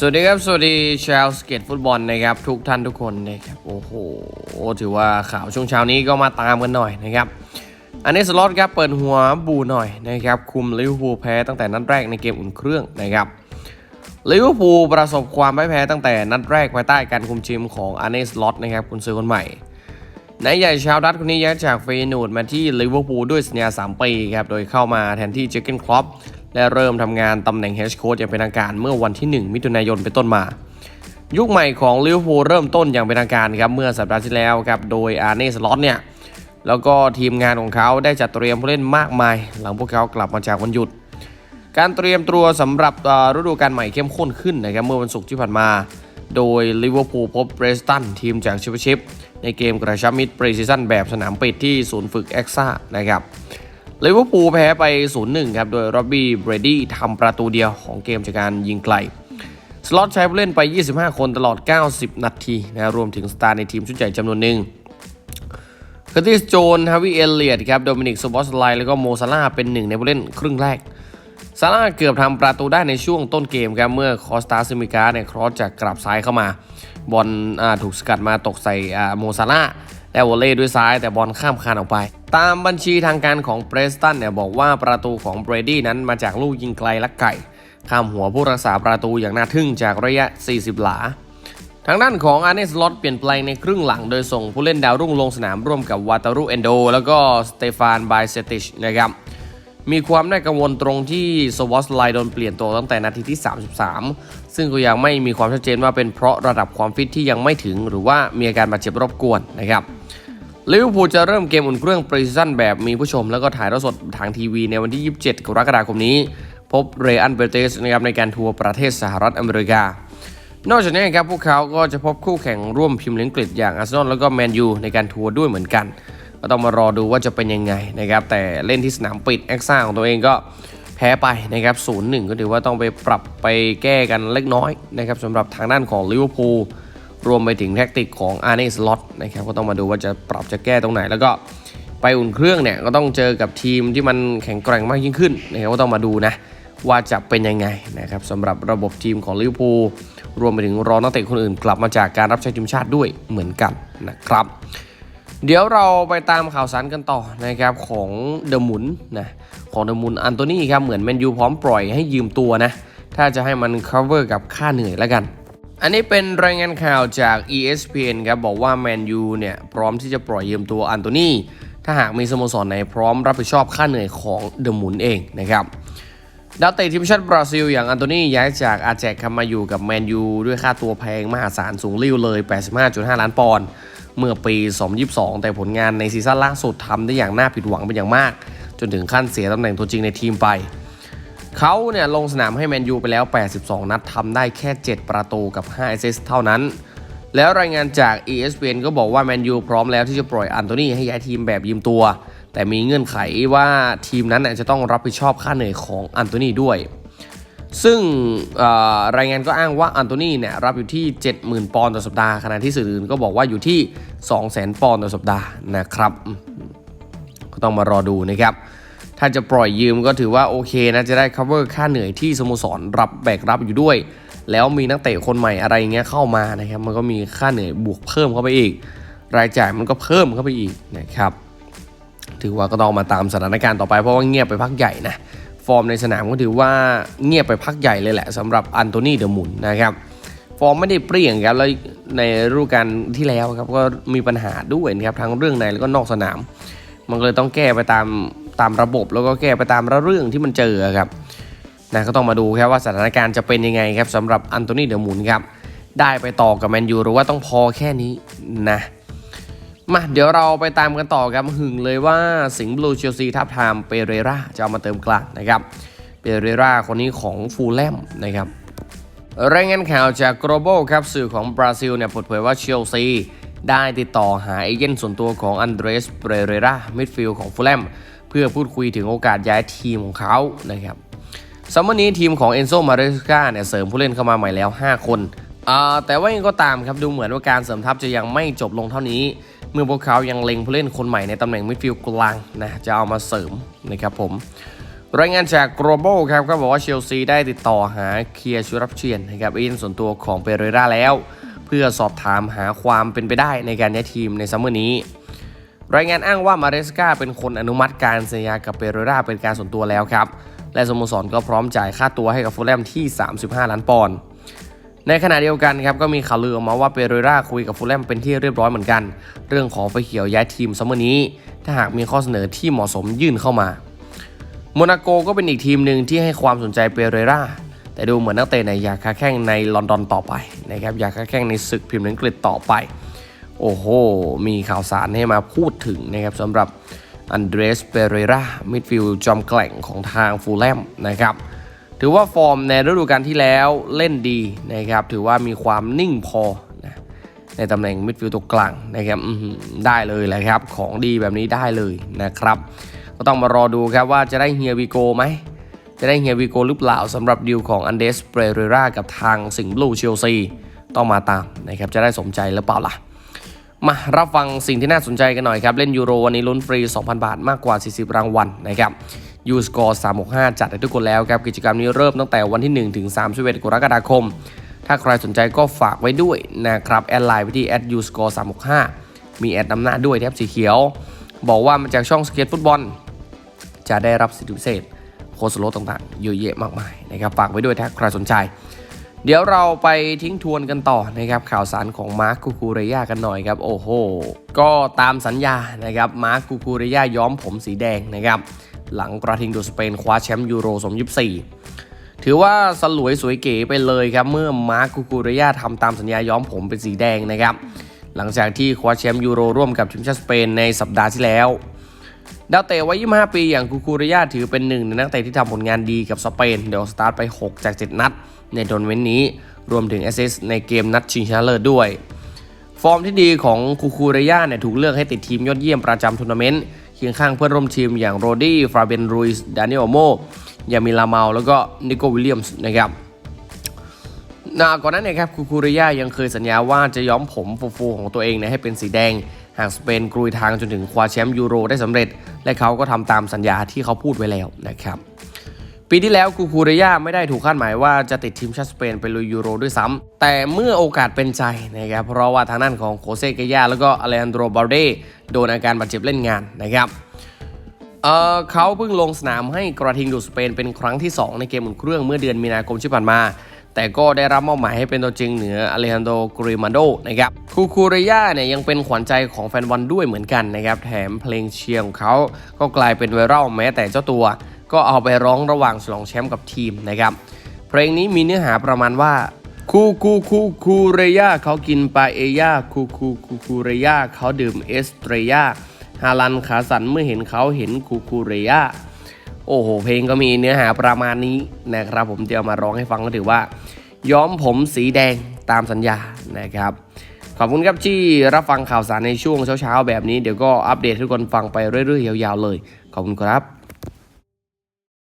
สวัสดีครับ สวัสดีชาวสเก็ตฟุตบอลนะครับ ทุกท่านทุกคนนะครับโอ้โหถือว่าข่าวช่วงเช้านี้ก็มาตามกันหน่อยนะครับ อันนี้สล็อตครับเปิดหัวบูหน่อยนะครับคุมลิเวอร์พูลแพ้ตั้งแต่นัดแรกในเกมอุ่นเครื่องนะครับลิเวอร์พูลประสบความพ่แพ้ตั้งแต่นัดแรกภายใต้การคุมทีมของอาร์เนสล็อตนะครับคุณซื้อคนใหม่นายใหญ่ชาวดัตคนนี้ย้ายจากเฟยนูดมาที่ลิเวอร์พูลด้วยสัญญา 3 ปีครับโดยเข้ามาแทนที่เจอร์เกนครอป และเริ่มทำงานตำแหน่งเฮดโค้ชอย่างเป็นทางการเมื่อวันที่ 1 มิถุนายนเป็นต้นมา ยุคใหม่ของลิเวอร์พูลเริ่มต้นอย่างเป็นทางการครับเมื่อสัปดาห์ที่แล้วครับโดยอาร์เนสล็อตเนี่ยแล้วก็ทีมงานของเขาได้จัดเตรียมผู้เล่นมากมาย หลังพวกเขากลับมาจากวันหยุด การเตรียมตัวสำหรับฤดูกาลใหม่เข้มข้นขึ้นนะครับเมื่อวันศุกร์ที่ผ่านมา โดยลิเวอร์พูลพบเบรสตันทีมจากแชมเปี้ยนชิพในเกมกระชับมิตรปรีซีซั่นแบบสนามปิดที่ศูนย์ฝึกเอ็กซ่านะครับ ลิเวอร์พูลแพ้ไป 0-1 ครับ โดยร็อบบี้เบรดี้ทำประตูเดียวของเกมจากการยิงไกล สล็อตใช้ผู้เล่นไป 25 คนตลอด 90 นาทีนะรวมถึงสตาร์ในทีมชุดใหญ่จำนวนหนึ่งคอร์ติสโจนฮาวิเอลเลียดครับโดมินิกสบอสไลแล้วก็โมซาร่าเป็นหนึ่งในผู้เล่นครึ่งแรกซาร่าเกือบทำประตูได้ในช่วงต้นเกมครับเมื่อคอสตาซิมิกาเนี่ยครอสจากกลับซ้ายเข้ามา บอลถูกสกัดมาตกใส่โมซาร่า ห์และวอลเล่ด้วยซ้ายแต่บอลข้ามคานออกไป ตามบัญชีทางการของเพรสตันเนี่ยบอกว่าประตูของเบรดี้นั้นมาจากลูกยิงไกลลักไก่ ข้ามหัวผู้รักษาประตูอย่างน่าทึ่งจากระยะ 40 หลา ทางด้านของอาร์เนสลอตเปลี่ยนแปลงในครึ่งหลัง โดยส่งผู้เล่นดาวรุ่งลงสนามร่วมกับวาตารุเอนโด แล้วก็สเตฟานบายเซติชนะครับ มีความน่ากังวลตรงที่สวอสไลโดนเปลี่ยนตัวตั้งแต่นาทีที่ 33 ซึ่งก็ยังไม่มีความชัดเจนว่าเป็นเพราะระดับความฟิตที่ยังไม่ถึง หรือว่ามีอาการบาดเจ็บรบกวนนะครับลิเวอร์พูลจะเริ่มเกมอุ่นเครื่องปรีซั่นแบบมีผู้ชม แล้วก็ถ่ายทอดสดทางทีวีในวันที่ 27 กรกฎาคมนี้ พบเรอันเบเตสนะครับในการทัวร์ประเทศสหรัฐอเมริกา นอกจากนี้ครับพวกเขาก็จะพบคู่แข่งร่วมพิมพ์ลิงกฤษอย่างอาร์เซนอลแล้วก็แมนยูในการทัวร์ด้วยเหมือนกัน ก็ต้องมารอดูว่าจะเป็นยังไงนะครับ แต่เล่นที่สนามปิดแอคซ่าของตัวเองก็แพ้ไปนะครับศูนย์หนึ่งก็ถือว่าต้องไปปรับไปแก้กันเล็กน้อยนะครับสำหรับทางด้านของลิเวอร์พูลรวมไปถึงแท็กติกของอาร์เนสล็อตนะครับก็ต้องมาดูว่าจะปรับจะแก้ตรงไหน แล้วก็ไปอุ่นเครื่องเนี่ยก็ต้องเจอกับทีมที่มันแข็งแกร่งมากยิ่งขึ้นนะครับก็ต้องมาดูนะว่าจะเป็นยังไงนะครับสำหรับระบบทีมของลิเวอร์พูลรวมไปถึงรอนักเตะคนอื่น กลับมาจากการรับใช้ทีมชาติด้วยเหมือนกันนะครับ เดี๋ยวเราไปตามข่าวสารกันต่อนะครับของเดอะมุนนะของเดอะมุนอันโตนี่ครับเหมือนแมนยูพร้อมปล่อยให้ยืมตัวนะ ถ้าจะให้มัน cover กับค่าเหนื่อยแล้วกัน อันนี้เป็นรายงานข่าวจาก ESPN ครับบอกว่าแมนยูเนี่ยพร้อมที่จะปล่อยยืมตัวอันโตนี่ถ้าหากมีสโมสรไหนพร้อมรับผิดชอบค่าเหนื่อยของเดอะมุนเองนะครับดาวเตะทีมชาติบราซิล อย่างอันโตนีย้ายจากอาแจกมาอยู่กับแมนยูด้วยค่าตัวแพงมหาศาลสูงริ่วเลย 85.5 ล้านปอนด์ เมื่อปี 2022 แต่ผลงานในซีซั่นล่าสุดทำได้อย่างน่าผิดหวังเป็นอย่างมาก จนถึงขั้นเสียตำแหน่งตัวจริงในทีมไป เขาเนี่ยลงสนามให้แมนยูไปแล้ว 82 นัดทำได้แค่ 7 ประตูกับ 5 แอสซิสต์เท่านั้น แล้วรายงานจาก ESPN ก็บอกว่าแมนยูพร้อมแล้วที่จะปล่อยอันโตนีให้ย้ายทีมแบบยืมตัว แต่มีเงื่อนไขว่าทีมนั้นจะต้องรับผิดชอบค่าเหนื่อยของอันโตนีด้วย ซึ่งรายงานก็อ้างว่าอันโตนีเนี่ยรับอยู่ที่ 70,000 ปอนด์ต่อสัปดาห์ขณะที่สื่ออื่นก็บอกว่าอยู่ที่ 200,000 ปอนด์ต่อสัปดาห์นะครับ ก็ต้องมารอดูนะครับ ถ้าจะปล่อยยืมก็ถือว่าโอเคนะจะได้ cover ค่าเหนื่อยที่สโมสรรับแบกรับอยู่ด้วย แล้วมีนักเตะคนใหม่อะไรเงี้ยเข้ามานะครับ มันก็มีค่าเหนื่อยบวกเพิ่มเข้าไปอีก รายจ่ายมันก็เพิ่มเข้าไปอีกนะครับ ถือว่าก็ต้องมาตามสถานการณ์ต่อไปเพราะว่าเงียบไปพักใหญ่นะ ฟอร์มในสนามก็ถือว่าเงียบไปพักใหญ่เลยแหละสำหรับอันโตนีเดอมุนนะครับฟอร์มไม่ได้เปรี้ยงครับแล้วในฤดูกาลที่แล้วครับก็มีปัญหาด้วยนะครับทั้งเรื่องในแล้วก็นอกสนาม มันก็เลยต้องแก้ไปตามตามระบบ แล้วก็แก้ไปตามเรื่องที่มันเจอครับนะก็ต้องมาดูครับว่าสถานการณ์จะเป็นยังไงครับสำหรับอันโตนีเดอมุนครับได้ไปต่อกับแมนยูหรือว่าต้องพอแค่นี้นะ มาเดี๋ยวเราไปตามกันต่อครับหึงเลยว่าสิงห์บลูเชลซีทับทามเปเรราจะเอามาเติมกลางนะครับเปเรราคนนี้ของฟูลแลมนะครับรายงานข่าวจาก global ครับสื่อของบราซิลเนี่ยเปิดเผยว่าเชลซีได้ติดต่อหาเอเย่นส่วนตัวของอันเดรสเปเรรามิดฟิลด์ของฟูลแลมเพื่อพูดคุยถึงโอกาสย้ายทีมของเขานะครับซัมเมอร์นี้ทีมของเอนโซมาเรสกาเนี่ยเสริมผู้เล่นเข้ามาใหม่แล้ว 5 คนแต่ว่ายังก็ตามครับดูเหมือนว่าการเสริมทัพจะยังไม่จบลงเท่านี้ เมื่อพวกเขายังเล็งผู้เล่นคนใหม่ในตำแหน่งมิดฟิลด์กลางนะจะเอามาเสริมนะครับผมรายงานจาก global ครับก็บอกว่าเชลซีได้ติดต่อหาเคียร์ชูรับเชียนนะครับเอเจนต์ส่วนตัวของเปเรราแล้ว เพื่อสอบถามหาความเป็นไปได้ในการย้ายทีมในซัมเมอร์นี้ รายงานอ้างว่ามาเรสกาเป็นคนอนุมัติการสัญญากับเปเรราเป็นการส่วนตัวแล้วครับและสโมสรก็พร้อมจ่ายค่าตัวให้กับฟูลแลมที่ 35 ล้านปอนด์ ในขณะเดียวกันครับก็มีข่าวลือออกมาว่าเปเรราคุยกับฟูลแลมเป็นที่เรียบร้อยเหมือนกัน เรื่องของไฟเขียวย้ายทีมซัมเมอร์นี้ ถ้าหากมีข้อเสนอที่เหมาะสมยื่นเข้ามาโมนาโกก็เป็นอีกทีมหนึ่งที่ให้ความสนใจเปเรราแต่ดูเหมือนนักเตะในอยากค้าแข่งในลอนดอนต่อไปนะครับอยากค้าแข่งในศึกพรีเมียร์ลีกอังกฤษต่อไป โอ้โห มีข่าวสารให้มาพูดถึงนะครับสำหรับอันเดรสเปเรรามิดฟิลด์จอมแกล่งของทางฟูลแลมนะครับ ถือว่าฟอร์มในฤดูกาลที่แล้วเล่นดีนะครับ ถือว่ามีความนิ่งพอนะในตำแหน่งมิดฟิลด์ตัวกลางนะครับได้เลยแหละครับ ของดีแบบนี้ได้เลยนะครับ ก็ต้องมารอดูครับว่าจะได้เฮียวีโกไหม จะได้เฮียวีโกหรือเปล่าสำหรับดีลของอันเดสเปเรรากับทางสิงห์บลูเชลซีต้องมาตามนะครับจะได้สมใจหรือเปล่าล่ะมารับฟังสิ่งที่น่าสนใจกันหน่อยครับ เล่นยูโรวันนี้ลุ้นฟรี 2,000 บาทมากกว่า 40 รางวัลนะครับ ยูสกอร์365 จัดให้ทุกคนแล้วครับ กิจกรรมนี้เริ่มตั้งแต่วันที่ 1 ถึง31กรกฎาคม ถ้าใครสนใจก็ฝากไว้ด้วยนะครับ แอดไลน์ไปที่แอดยูสกอร์365 มีแอดนำหน้าด้วยนะครับสีเขียว บอกว่ามาจากช่องสเก็ตฟุตบอล จะได้รับสิทธิพิเศษโค้ดส่วนลดต่างๆเยอะแยะมากมายนะครับฝากไว้ด้วยถ้าใครสนใจ เดี๋ยวเราไปทิ้งทวนกันต่อนะครับข่าวสารของมาร์คคูคูเรยากันหน่อยครับโอ้โหก็ตามสัญญานะครับมาร์คคูคูเรยาย้อมผมสีแดงนะครับ หลังกระทิงดูสเปนคว้าแชมป์ยูโร 2024 ถือว่าสลวยสวยเก๋ไปเลยครับ เมื่อมาร์คคูคูเรยาทำตามสัญญาย้อมผมเป็นสีแดงนะครับ หลังจากที่คว้าแชมป์ยูโรร่วมกับทีมชาติสเปนในสัปดาห์ที่แล้วดาวเตะวัย 25 ปีอย่างคูคูริยาถือเป็นหนึ่งในนักเตะที่ทำผลงานดีกับสเปน เดี๋ยวสตาร์ทไป 6 จาก 7 นัด ในโดนเว้นนี้ รวมถึงแอสซิสในเกมนัดชิงชนะเลิศด้วย ฟอร์มที่ดีของคูคูริยาเนี่ยถูกเลือกให้ติดทีมยอดเยี่ยมประจำทัวร์นาเมนต์ เคียงข้างเพื่อนร่วมทีมอย่างโรดี้ฟราเบนรุยส์ดานิโอโมยามิลาเมาแล้วก็นิโกวิลเลียมส์นะครับนาก่อนหนั้นเนี่ยครับคูคูริยายังเคยสัญญาว่าจะย้อมผมฟูๆของตัวเองเนี่ยให้เป็นสีแดง หากสเปนกรุยทางจนถึงคว้าแชมป์ยูโรได้สำเร็จ และเขาก็ทำตามสัญญาที่เขาพูดไว้แล้วนะครับ ปีที่แล้วคูคูเริยไม่ได้ถูกคาดหมายว่าจะติดทีมชาติสเปนไปลุยยูโรด้วยซ้ำแต่เมื่อโอกาสเป็นใจนะครับเพราะว่าทางด้านของโคเซเกยาแล้วก็อเลนโดรบาเดโดนอาการบาดเจ็บเล่นงานนะครับเเขาเพิ่งลงสนามให้กระทิงดูสเปนเป็นครั้งที่ 2 ในเกมอุ่นเครื่องเมื่อเดือนมีนาคมที่ผ่านมา แต่ก็ได้รับมอบหมายให้เป็นตัวจริงเหนืออเลฮันโดกริมันโดนะครับคูคูเรียเนี่ยยังเป็นขวัญใจของแฟนบอลด้วยเหมือนกันนะครับแถมเพลงเชียร์ของเขาก็กลายเป็นไวรัลแม้แต่เจ้าตัว ก็เอาไปร้องระหว่างฉลองแชมป์กับทีมนะครับ เพลงนี้มีเนื้อหาประมาณว่าคูคูคูคูเรย่าเขากินปลาเอย่าคูคูคูคูเรย่าเขาดื่มเอสเตรย่าฮาลันขาสันเมื่อเห็นเขาเห็นคูคูเรย่าโอ้โห เพลงก็มีเนื้อหาประมาณนี้นะครับ ผมจะเอามาร้องให้ฟังก็ถือว่า ย้อมผมสีแดงตามสัญญานะครับ ขอบคุณครับที่รับฟังข่าวสารในช่วงเช้าๆแบบนี้เดี๋ยวก็อัปเดตให้ทุกคนฟังไปเรื่อยๆยาวๆเลย ขอบคุณครับ